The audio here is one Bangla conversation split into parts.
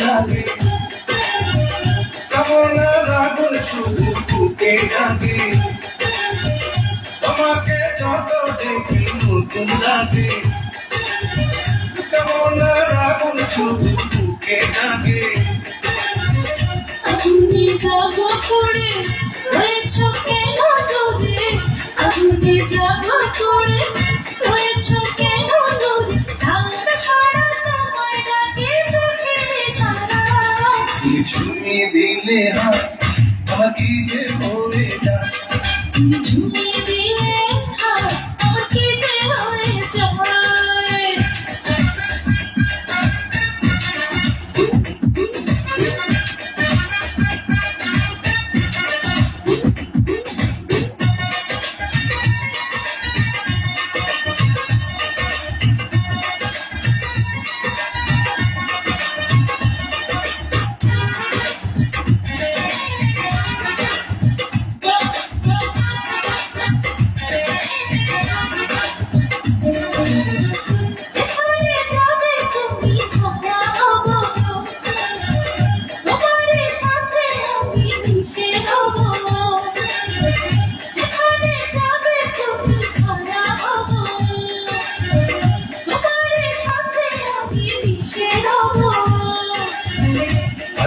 লাগে কামনার আগুন শুধু বুকে জাগে তোমাকে যত দেখি নতুন লাগে কামনার আগুন শুধু আগুনে যাব করে দিলে হাত আমার কি যে হয়ে যায়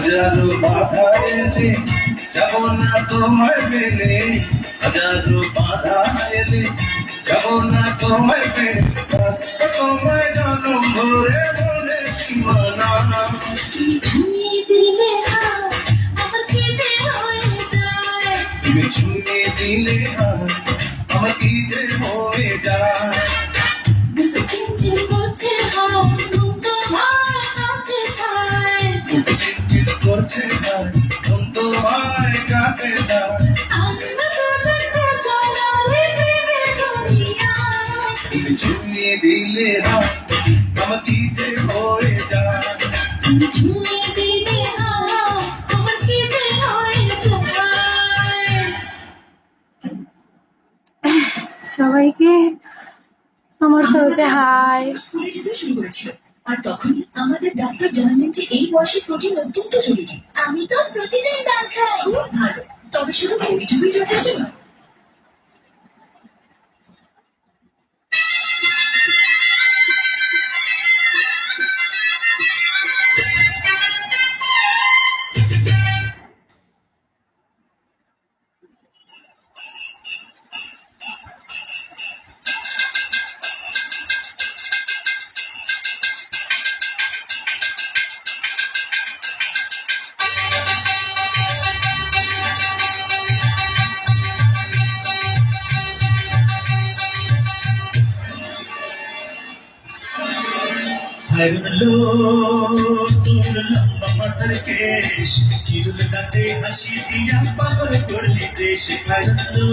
হাজারো বাধা এলে যাব না তোমায় পেলে। হাজারো বাধা এলে যাব না তোমায় পেলে। তোমায় জনম ভরে মনে সীমানা। তুমি ছুঁয়ে দিলে আমার কি যে হয়ে যায়? দিলে হয়ে দিলে সবাইকে আমার তরফে হাই। শুরু করেছিল। আর তখনই আমাদের ডাক্তার জানালেন যে এই বয়সে প্রোটিন অত্যন্ত জরুরি। আমি তো প্রতিদিন ডাল খাই খুব ভালো। তবে শুধু বইটুকুই যথেষ্ট নয় হারলো তোর লম্বা মাথার কেশ চিরুল দাঁতে হাসি দিয়া পাগল করলি দেশ হারলো